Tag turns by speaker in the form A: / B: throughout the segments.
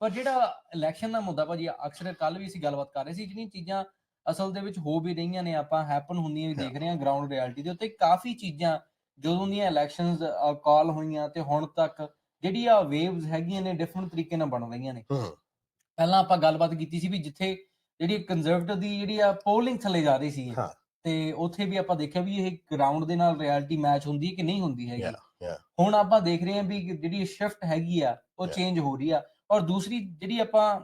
A: ਪਰ ਜਿਹੜਾ ਇਲੈਕਸ਼ਨ ਦਾ ਮੁੱਦਾ ਭਾਜੀ ਅਕਸਰ ਕੱਲ ਵੀ ਅਸੀਂ ਗੱਲਬਾਤ ਕਰ ਰਹੇ ਸੀ ਜਿਹੜੀਆਂ ਚੀਜ਼ਾਂ ਅਸਲ ਦੇ ਵਿੱਚ ਹੋ ਵੀ ਰਹੀਆਂ ਨੇ ਆਪਾਂ ਹੈਪਨ ਹੁੰਦੀਆਂ ਵੀ ਦੇਖ ਰਹੇ ਹਾਂ ਗਰਾਊਂਡ ਰਿਐਲਿਟੀ ਦੇ ਉੱਤੇ ਕਾਫੀ ਚੀਜ਼ਾਂ ਜਦੋਂ ਦੀਆਂ ਇਲੈਕਸ਼ਨਸ ਕਾਲ ਹੋਈਆਂ ਤੇ ਹੁਣ ਤੱਕ ਜਿਹੜੀ ਆ ਵੇਵਸ ਹੈਗੀਆਂ ਨੇ ਡਿਫਰੈਂਟ ਤਰੀਕੇ ਨਾਲ ਬਣ ਰਹੀਆਂ ਨੇ ਪਹਿਲਾਂ ਆਪਾਂ ਗੱਲਬਾਤ ਕੀਤੀ ਸੀ ਵੀ ਜਿੱਥੇ ਜਿਹੜੀ ਕੰਜ਼ਰਵੇਟਿਵ ਦੀ ਜਿਹੜੀ ਆ ਪੋਲਿੰਗ ਥੱਲੇ ਜਾ ਰਹੀ ਸੀ। ਤੇ ਉੱਥੇ ਵੀ ਆਪਾਂ ਦੇਖਿਆ ਵੀ ਇਹ ਗਰਾਊਂਡ ਦੇ ਨਾਲ ਰਿਐਲਿਟੀ ਮੈਚ ਹੁੰਦੀ ਹੈ ਕਿ ਨਹੀਂ ਹੁੰਦੀ ਹੈਗੀ. ਹੁਣ ਆਪਾਂ ਦੇਖ ਰਹੇ ਹਾਂ ਵੀ ਜਿਹੜੀ ਸ਼ਿਫਟ ਹੈਗੀ ਆ ਉਹ. ਚੇਂਜ ਹੋ ਰਹੀ ਆ ਔਰ ਦੂਸਰੀ ਜਿਹੜੀ ਆਪਾਂ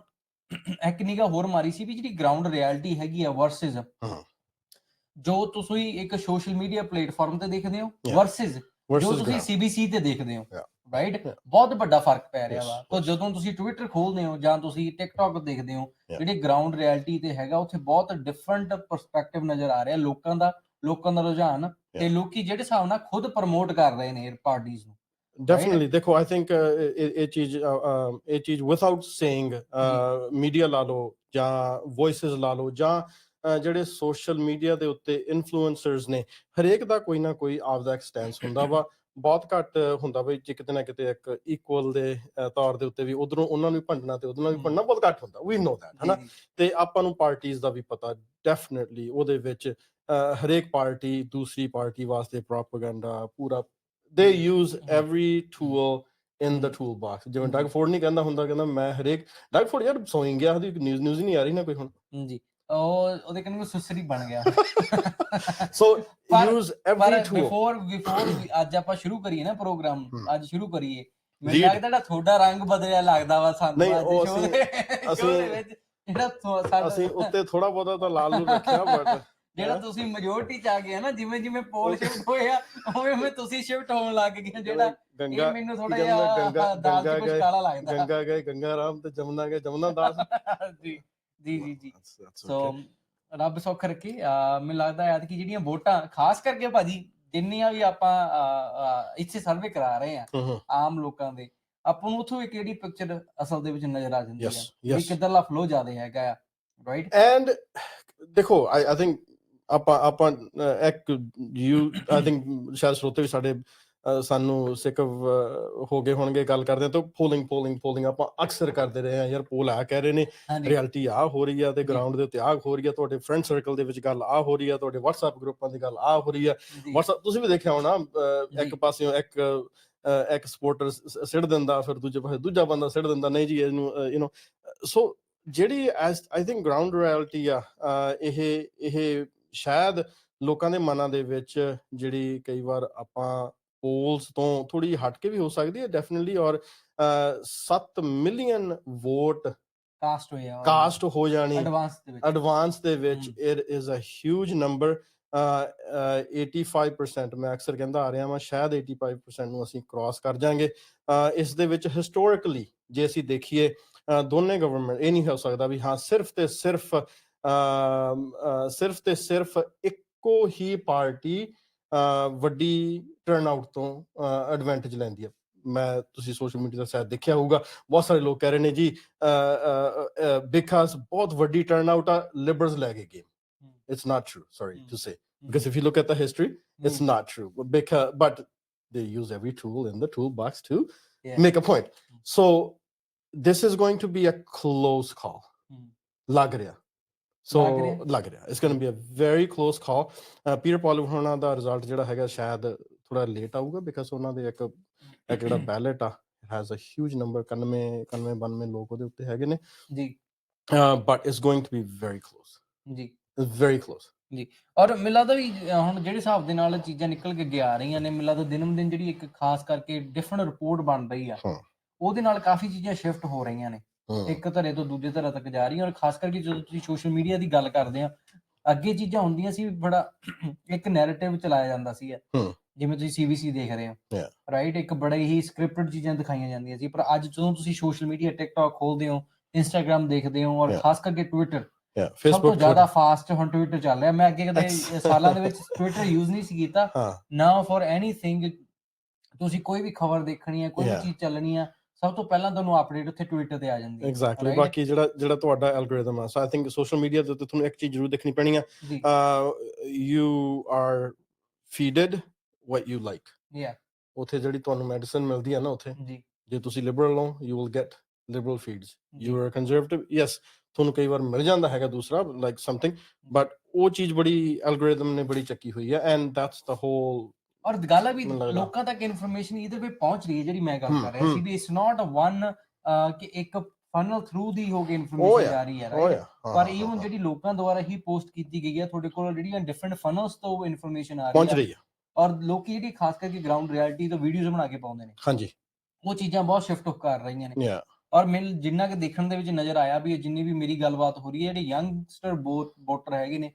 A: ਇੱਕ ਨਿਗਾ ਹੋਰ ਮਾਰੀ ਸੀ ਵੀ ਜਿਹੜੀ ਗਰਾਊਂਡ ਰਿਐਲਿਟੀ ਹੈਗੀ ਆ ਵਰਸਸ
B: ਹਾਂ।
A: ਜੋ ਤੁਸੀਂ ਇੱਕ ਸੋਸ਼ਲ ਮੀਡੀਆ ਪਲੇਟਫਾਰਮ ਤੇ ਦੇਖਦੇ ਹੋ. ਵਰਸਸ ਜੋ ਤੁਸੀਂ ਸੀਬੀਸੀ ਤੇ ਦੇਖਦੇ ਹੋ. ਰਾਈਟ. ਬਹੁਤ ਵੱਡਾ ਫ਼ਰਕ ਪੈ ਰਿਹਾ ਵਾ ਤਾਂ ਜਦੋਂ ਤੁਸੀਂ ਟਵਿੱਟਰ ਖੋਲਦੇ ਹੋ ਜਾਂ ਤੁਸੀਂ ਟਿਕਟੌਕ ਦੇਖਦੇ ਹੋ. ਜਿਹੜੇ ਗਰਾਊਂਡ ਰਿਐਲਿਟੀ ਤੇ ਹੈਗਾ ਉੱਥੇ ਬਹੁਤ ਡਿਫਰੈਂਟ ਪਰਸਪੈਕਟਿਵ ਨਜ਼ਰ ਆ ਰਿਹਾ ਲੋਕਾਂ ਦਾ ਲੋਕਾਂ ਦਾ ਰੁਝਾਨ ਤੇ. ਲੋਕੀ ਜਿਹੜੇ ਹਿਸਾਬ ਨਾਲ ਖੁਦ ਪ੍ਰਮੋਟ ਕਰ ਰਹੇ ਨੇ ਪਾਰਟੀਆਂ ਨੂੰ
B: ਡੈਫੀਨਿਟਲੀ ਦੇਖੋ ਆਈ ਥਿੰਕ ਇਹ ਚੀਜ਼ ਇਹ ਚੀਜ਼ ਵਿਦਆਊਟ ਸੇਇੰਗ ਮੀਡੀਆ ਲਾ ਲਓ ਜਾਂ ਵੌਇਸਸ ਲਾ ਲਓ ਜਾਂ ਜਿਹੜੇ ਸੋਸ਼ਲ ਮੀਡੀਆ ਦੇ ਉੱਤੇ ਇਨਫਲੂਐਂਸਰਸ ਨੇ ਹਰੇਕ ਦਾ ਕੋਈ ਨਾ ਕੋਈ ਆਪਦਾ ਇੱਕ ਸਟੈਂਸ ਹੁੰਦਾ ਵਾ ਬਹੁਤ ਘੱਟ ਹੁੰਦਾ ਬਈ ਜੇ ਕਿਤੇ ਨਾ ਕਿਤੇ ਇੱਕ ਇਕੁਅਲ ਦੇ ਤੌਰ ਦੇ ਉੱਤੇ ਵੀ ਉਧਰੋਂ ਉਹਨਾਂ ਨੂੰ ਵੀ ਭੰਡਣਾ ਤੇ ਉਧਰ ਨੂੰ ਵੀ। ਭੰਡਣਾ ਬਹੁਤ ਘੱਟ ਹੁੰਦਾ ਵੀ ਨੋ ਦੈਟ ਹਨਾ। ਤੇ ਆਪਾਂ ਨੂੰ ਪਾਰਟੀਆਂ ਦਾ ਵੀ ਪਤਾ ਡੈਫੀਨਿਟਲੀ ਉਹਦੇ ਵਿੱਚ ਹਰੇਕ ਪਾਰਟੀ ਦੂਸਰੀ ਪਾਰਟੀ ਵਾਸਤੇ ਪ੍ਰੋਪਗੈਂਡਾ ਪੂਰਾ ਦੇ use. Every tool in
A: the.
B: Tool box ਜਿਵੇਂ। ਡਗ ਫੋਰਡ ਨਹੀਂ ਕਹਿੰਦਾ ਹੁੰਦਾ ਕਹਿੰਦਾ ਮੈਂ ਹਰੇਕ ਡਗ ਫੋਰਡ ਯਾਰ ਸੌਂ ਗਿਆ ਉਹਦੀ ਨਿਊਜ਼ ਨਿਊਜ਼ ਨਹੀਂ ਆ ਰਹੀ ਨਾ ਕੋਈ ਹੁਣ
A: ਜੀ ਉਹ ਉਹਦੇ ਕਹਿੰਦੇ ਸੁਸਰੀ ਬਣ ਗਿਆ
B: so
A: use
B: every tool
A: before before ਅੱਜ ਆਪਾਂ ਸ਼ੁਰੂ ਕਰੀਏ ਨਾ ਪ੍ਰੋਗਰਾਮ। ਅੱਜ ਸ਼ੁਰੂ ਕਰੀਏ ਮੈਨੂੰ. ਲੱਗਦਾ ਜਿਹੜਾ ਤੁਹਾਡਾ ਰੰਗ ਬਦਲਿਆ ਲੱਗਦਾ ਵਾ ਸਾਨੂੰ ਅੱਜ
B: ਅਸੀਂ-
A: ਦੇ- ਵਿੱਚ ਜਿਹੜਾ
B: ਅਸੀਂ ਉੱਤੇ ਥੋੜਾ ਬਹੁਤਾ ਤਾਂ ਲਾਲ ਨੂੰ ਰੱਖਿਆ ਬਟ
A: ਜਿਹੜਾ ਤੁਸੀਂ ਮੈਜੋਰਟੀ ਚ ਆ ਗਏ ਆ ਨਾ ਜਿਵੇਂ ਜਿਵੇਂ ਪੋਲ ਸ਼ਿਫਟ ਹੋਇਆ ਉਵੇਂ ਉਵੇਂ ਤੁਸੀਂ ਸ਼ਿਫਟ ਹੋਣ ਲੱਗ ਗਏ ਜਿਹੜਾ
B: ਗੰਗਾ
A: ਇਹ ਮੈਨੂੰ ਥੋੜਾ ਜਿਹਾ
B: ਗੰਗਾ- ਗੰਗਾ ਗਏ- ਗੰਗਾ ਗਏ ਗੰਗਾ ਰਾਮ ਤੇ ਜਮਨਾ ਗਏ ਜਮਨਾ ਦਾਸ।
A: ਜੀ ਜੀ ਜੀ ਸੋ. ਰੱਬ ਸੁੱਖ ਰੱਖੇ। ਮੈਨੂੰ ਲੱਗਦਾ ਹੈ ਕਿ ਜਿਹੜੀਆਂ ਵੋਟਾਂ ਖਾਸ ਕਰਕੇ ਭਾਜੀ ਜਿੰਨੀਆਂ ਵੀ ਆਪਾਂ ਇੱਥੇ ਸਰਵੇ ਕਰਾ ਰਹੇ ਆ ਆਮ ਲੋਕਾਂ ਦੇ ਆਪਾਂ ਨੂੰ ਉਥੋਂ ਇੱਕ ਕਿਹੜੀ ਪਿਕਚਰ ਅਸਲ ਦੇ ਵਿੱਚ ਨਜ਼ਰ ਆ ਜਾਂਦੀ ਹੈ ਵੀ
B: yes.
A: ਕਿੱਧਰਲਾ ਫਲੋ ਜ਼ਿਆਦਾ ਹੈਗਾ ਰਾਈਟ
B: ਐਂਡ ਦੇਖੋ ਆਈ ਆਈ ਥਿੰਕ ਆਪਾਂ ਆਪਾਂ ਇੱਕ ਯੂ ਆਈ ਥਿੰਕ ਸ਼ਾਇਦ ਸਰੋਤੇ ਵੀ ਸਾਡੇ ਸਾਨੂੰ ਸਿੱਖ ਹੋ ਗਏ ਹੋਣਗੇ ਗੱਲ ਕਰਦੇ ਤਾਂ ਪੋਲਿੰਗ ਪੋਲਿੰਗ ਪੋਲਿੰਗ ਆਪਾਂ ਅਕਸਰ ਕਰਦੇ ਰਹੇ ਆ ਯਾਰ ਪੋਲ ਆ ਕਹਿ ਰਹੇ ਨੇ ਰਿਐਲਿਟੀ ਆ ਹੋ ਰਹੀ ਆ ਤੇ। ਗਰਾਊਂਡ ਦੇ ਉੱਤੇ ਆ ਹੋ ਰਹੀ ਆ ਤੁਹਾਡੇ ਫਰੈਂਡ ਸਰਕਲ ਦੇ ਵਿੱਚ ਗੱਲ ਆ ਹੋ ਰਹੀ ਆ ਤੁਹਾਡੇ WhatsApp ਗਰੁੱਪਾਂ ਦੀ ਗੱਲ ਆ ਹੋ ਰਹੀ ਆ WhatsApp ਤੁਸੀਂ ਵੀ ਦੇਖਿਆ ਹੋਣਾ ਇੱਕ। ਪਾਸਿਓਂ ਇੱਕ ਇੱਕ ਸਪੋਰਟਰ ਸਿੱੜ ਦਿੰਦਾ ਫਿਰ ਦੂਜੇ ਪਾਸੇ ਦੂਜਾ ਬੰਦਾ ਸਿੱੜ ਦਿੰਦਾ ਨਹੀਂ ਜੀ ਇਹਨੂੰ ਯੂ نو ਸੋ ਜਿਹੜੀ ਆਈ ਥਿੰਕ ਗਰਾਊਂਡ ਰਿਐਲਿਟੀ ਆ ਇਹ ਇਹ ਸ਼ਾਇਦ ਲੋਕਾਂ ਦੇ ਮਨਾਂ ਦੇ ਵਿੱਚ ਜਿਹੜੀ ਕਈ ਵਾਰ ਆਪਾਂ ਪੋਲਸ ਤੋਂ ਥੋੜੀ ਹਟ ਕੇ ਵੀ ਹੋ ਸਕਦੀ ਹੈ ਡੈਫੀਨਿਟਲੀ ਔਰ 7 ਮਿਲੀਅਨ ਵੋਟ
A: ਕਾਸਟ ਹੋਇਆ
B: ਕਾਸਟ ਹੋ ਜਾਣੀ
A: ਐਡਵਾਂਸ ਦੇ ਵਿੱਚ
B: ਐਡਵਾਂਸ ਦੇ ਵਿੱਚ। It is a huge number 85% ਮੈਂ ਅਕਸਰ ਕਹਿੰਦਾ ਆ ਰਿਹਾ ਹਾਂ ਸ਼ਾਇਦ 85% ਨੂੰ ਅਸੀਂ ਕ੍ਰਾਸ ਕਰ ਜਾਾਂਗੇ ਇਸ ਦੇ ਵਿੱਚ ਹਿਸਟੋਰੀਕਲੀ ਜੇ ਅਸੀਂ ਦੇਖੀਏ ਦੋਨੇ ਗਵਰਨਮੈਂਟ ਇਹ ਨਹੀਂ ਹੋ ਸਕਦਾ ਵੀ ਹਾਂ ਸਿਰਫ ਤੇ ਸਿਰਫ ਸਿਰਫ ਤੇ ਸਿਰਫ ਇੱਕੋ ਹੀ ਪਾਰਟੀ ਅਹ, ਵੱਡੀ ਟਰਨਆਊਟ ਤੋਂ ਐਡਵਾਂਟੇਜ ਲੈਂਦੀ ਹੈ ਮੈਂ ਤੁਸੀਂ ਸੋਸ਼ਲ ਮੀਡੀਆ ਤੇ ਸ਼ਾਇਦ ਦੇਖਿਆ ਹੋਊਗਾ ਬਹੁਤ ਸਾਰੇ ਲੋਕ ਕਹਿ ਰਹੇ ਨੇ ਜੀ ਬਿਕਾਜ਼ ਬਹੁਤ ਵੱਡੀ ਟਰਨਆਊਟ ਆ ਲਿਬਰਲਸ ਲੈ ਗਏ game it's not true sorry
A: Mm.
B: to say because if you look at the history it's
A: hmm,
B: not true but because but they use every tool in the toolbox to
A: yeah.
B: make a point
A: Mm.
B: so this is going to be a close call
A: hmm,
B: ਲੱਗ ਰਿਹਾ so
A: ਲੱਗ ਰਿਹਾ।
B: ਲੱਗ to be a very close call. uh, Peter Paul ਹੋਣਾ ਦਾ result ਜਿਹੜਾ ਹੈਗਾ ਸ਼ਾਇਦ ਥੋੜਾ ਲੇਟ ਆਊਗਾ ਬਿਕਾਜ਼ ਉਹਨਾਂ ਦੇ ਇੱਕ ਇੱਕ ਜਿਹੜਾ ਬੈਲਟ ਆ has a huge number 91 91 92 ਲੋਕ ਉਹਦੇ ਉੱਤੇ ਹੈਗੇ ਨੇ।
A: ਜੀ।
B: but it's going to be very close
A: ਜੀ।
B: It's very close
A: ਔਰ ਮੈਨੂੰ ਲੱਗਦਾ ਵੀ ਹੁਣ ਜਿਹੜੇ ਹਿਸਾਬ ਦੇ ਨਾਲ ਚੀਜ਼ਾਂ ਨਿਕਲ ਕੇ ਗਿਆ ਰਹੀਆਂ ਨੇ ਮੈਨੂੰ ਲੱਗਦਾ ਦਿਨਮ ਦਿਨ ਜਿਹੜੀ ਇੱਕ ਖਾਸ ਕਰਕੇ ਡਿਫਰੈਂਟ ਰਿਪੋਰਟ ਬਣ ਰਹੀ ਆ। ਉਹਦੇ ਨਾਲ ਕਾਫੀ ਚੀਜ਼ਾਂ ਸ਼ਿਫਟ ਹੋ ਰਹੀਆਂ ਨੇ। ਇੱਕ ਧਰੇ ਤੋਂ ਦੂਜੇ ਧਰੇ ਤੱਕ ਜਾ ਰਹੀਆਂ ਔਰ ਖਾਸ ਕਰਕੇ ਜਦੋਂ ਤੁਸੀਂ ਸੋਸ਼ਲ ਮੀਡੀਆ ਦੀ ਗੱਲ ਕਰਦੇ ਆ ਅੱਗੇ ਚੀਜ਼ਾਂ ਹੁੰਦੀਆਂ ਸੀ ਬੜਾ ਇੱਕ ਨੈਰੇਟਿਵ ਚਲਾਇਆ ਜਾਂਦਾ ਸੀ। ਜਿਵੇਂ ਤੁਸੀਂ ਸੀਬੀਸੀ ਦੇਖ ਰਹੇ ਹੋ. ਰਾਈਟ ਇੱਕ ਬੜੇ ਹੀ ਸਕ੍ਰਿਪਟਡ ਚੀਜ਼ਾਂ ਦਿਖਾਈਆਂ ਜਾਂਦੀਆਂ ਸੀ ਪਰ ਅੱਜ ਜਦੋਂ ਤੁਸੀਂ ਸੋਸ਼ਲ ਮੀਡੀਆ ਟਿਕਟੌਕ ਖੋਲਦੇ ਹੋ ਇੰਸਟਾਗ੍ਰam ਦੇਖਦੇ ਹੋ ਔਰ. ਖਾਸ ਕਰਕੇ ਟਵਿੱਟਰ ਸਭ ਤੋਂ ਜ਼ਿਆਦਾ ਫਾਸਟ ਹੁਣ ਟਵਿੱਟਰ ਚੱਲ ਰਿਹਾ ਮੈਂ ਅੱਗੇ ਕਦੇ. ਸਾਲਾਂ ਦੇ ਵਿੱਚ ਟਵਿੱਟਰ ਯੂਜ਼ ਨਹੀਂ ਸੀ ਕੀਤਾ
B: ਹਾਂ
A: ਨਾ ਫॉर ਐਨੀਥਿੰਗ ਤੁਸੀਂ ਕੋਈ ਵੀ ਖਬਰ ਦੇਖਣੀ ਹੈ ਕੋਈ ਵੀ. ਚੀਜ਼ ਚੱਲਣੀ ਆ ਸਭ ਤੋਂ ਪਹਿਲਾਂ ਤੁਹਾਨੂੰ ਅਪਡੇਟ ਉੱਥੇ ਟਵਿੱਟਰ ਤੇ ਆ ਜਾਂਦੀ ਹੈ।
B: ਐਗਜ਼ੈਕਟਲੀ? ਬਾਕੀ ਜਿਹੜਾ ਜਿਹੜਾ ਤੁਹਾਡਾ ਐਲਗੋਰਿਥਮ ਆ। So I think social media ਦੇ ਉੱਤੇ ਤੁਹਾਨੂੰ ਇੱਕ ਚੀਜ਼ ਜ਼ਰੂਰ ਦੇਖਣੀ ਪੈਣੀ ਆ। You are feeded what you like
A: Yeah.
B: ਉਥੇ ਜਿਹੜੀ ਤੁਹਾਨੂੰ ਮੈਡੀਸਨ ਮਿਲਦੀ ਆ ਨਾ ਉਥੇ
A: ਜੀ।
B: ਜੇ ਤੁਸੀਂ ਲਿਬਰਲ ਹੋ you will get liberal
A: feeds.
B: You are conservative yes ਤੁਹਾਨੂੰ ਕਈ ਵਾਰ ਮਿਲ ਜਾਂਦਾ ਹੈਗਾ ਦੂਸਰਾ ਲਾਈਕ ਸਮਥਿੰਗ ਬਟ ਉਹ ਚੀਜ਼ ਬੜੀ ਐਲਗੋਰਿਦਮ ਨੇ ਬੜੀ ਚੱਕੀ ਹੋਈ ਹੈ ਐਂਡ ਦੈਟਸ ਦ ਹੋਲ
A: ਔਰ ਗੱਲ ਹੈ ਵੀ। ਲੋਕਾਂ ਤੱਕ ਇਨਫੋਰਮੇਸ਼ਨ ਇਹਦੇ ਤੇ ਪਹੁੰਚ ਰਹੀ ਹੈ ਜਿਹੜੀ ਮੈਂ ਗੱਲ ਕਰ ਰਿਹਾ ਸੀ। ਵੀ ਇਟਸ ਨਾਟ ਵਨ ਕਿ ਇੱਕ ਫਨਲ ਥਰੂ ਦੀ ਹੋ ਕੇ ਇਨਫੋਰਮੇਸ਼ਨ ਜਾ ਰਹੀ ਹੈ ਪਰ ਇਵਨ ਜਿਹੜੀ ਲੋਕਾਂ ਦੁਆਰਾ ਹੀ ਪੋਸਟ ਕੀਤੀ ਗਈ ਹੈ ਤੁਹਾਡੇ ਕੋਲ ਜਿਹੜੀਆਂ ਡਿਫਰੈਂਟ ਫਨਲਸ ਤੋਂ ਇਨਫੋਰਮੇਸ਼ਨ ਆ ਰਹੀ
B: ਪਹੁੰਚ
A: ਹੈ
B: ਰਹੀ ਹੈ।
A: ਔਰ ਲੋਕੀ ਜਿਹੜੀ ਖਾਸ ਕਰਕੇ ਗਰਾਊਂਡ ਰਿਐਲਿਟੀ ਤੋਂ ਵੀਡੀਓਜ਼ ਬਣਾ ਕੇ ਪਾਉਂਦੇ ਨੇ।
B: ਹਾਂਜੀ।
A: ਉਹ ਚੀਜ਼ਾਂ ਬਹੁਤ ਸ਼ਿਫਟ ਕਰ ਰਹੀਆਂ ਨੇ। ਔਰ ਮੈਨੂੰ ਜਿੰਨਾ ਕਿ ਦੇਖਣ ਦੇ ਵਿੱਚ ਨਜ਼ਰ ਆਇਆ ਵੀ ਜਿੰਨੀ ਵੀ ਮੇਰੀ ਗੱਲਬਾਤ ਹੋ ਰਹੀ ਹੈ ਜਿਹੜੇ ਯੰਗਸਟਰ ਵੋਟਰ ਹੈਗੇ ਨੇ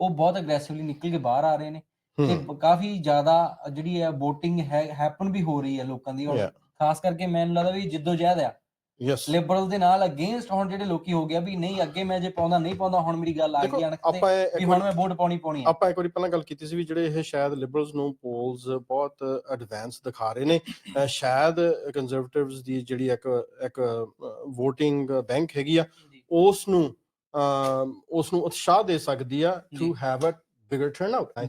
A: ਉਹ ਬਹੁਤ ਅਗਰੈਸਿਵਲੀ ਨਿਕਲ ਕੇ ਬਾਹਰ ਆ ਰਹੇ ਨੇ। ਤੇ ਕਾਫੀ ਜ਼ਿਆਦਾ ਜਿਹੜੀ ਹੈ VOTING ਹੈ ਹੈਪਨ ਵੀ ਹੋ ਰਹੀ ਹੈ ਲੋਕਾਂ ਦੀ ਔਰ
B: Yeah.
A: ਖਾਸ ਕਰਕੇ ਮੈਨੂੰ ਲੱਗਦਾ ਵੀ ਜਿੱਦੋ ਜਹਿਦ ਆ।
B: ਯੈਸ
A: ਲਿਬਰਲ ਦੇ ਨਾਲ ਅਗੇਂਸਟ ਹੁਣ ਜਿਹੜੇ ਲੋਕੀ ਹੋ ਗਿਆ ਵੀ ਨਹੀਂ ਅੱਗੇ ਮੈਂ ਜੇ ਪਾਉਂਦਾ ਨਹੀਂ ਪਾਉਂਦਾ ਹੁਣ ਮੇਰੀ ਗੱਲ ਆ
B: ਦੇਖੋ
A: ਗਈ ਅਣਖ ਤੇ
B: ਆਪਾਂ ਇਹ
A: ਵੀ
B: ਇੱਕ
A: ਹੁਣ
B: ਵਾਰੀ-
A: ਮੈਂ ਵੋਟ ਪਾਉਣੀ ਪਾਉਣੀ ਹੈ
B: ਆਪਾਂ ਇੱਕ ਵਾਰੀ ਪਹਿਲਾਂ ਗੱਲ ਕੀਤੀ ਸੀ ਵੀ ਜਿਹੜੇ ਇਹ ਸ਼ਾਇਦ ਲਿਬਰਲਸ ਨੂੰ ਪੋਲਸ ਬਹੁਤ ਐਡਵਾਂਸ ਦਿਖਾ ਰਹੇ ਨੇ ਅਹ ਸ਼ਾਇਦ ਕੰਜ਼ਰਵੇਟਿਵਸ ਦੀ ਜਿਹੜੀ ਇੱਕ ਇੱਕ VOTING ਬੈਂਕ ਹੈਗੀ ਆ ਉਸ ਨੂੰ ਉਸ ਨੂੰ ਉਤਸ਼ਾਹ ਦੇ ਸਕਦੀ ਆ ਟੂ
A: ਜੀ।
B: Have a bigger turn out I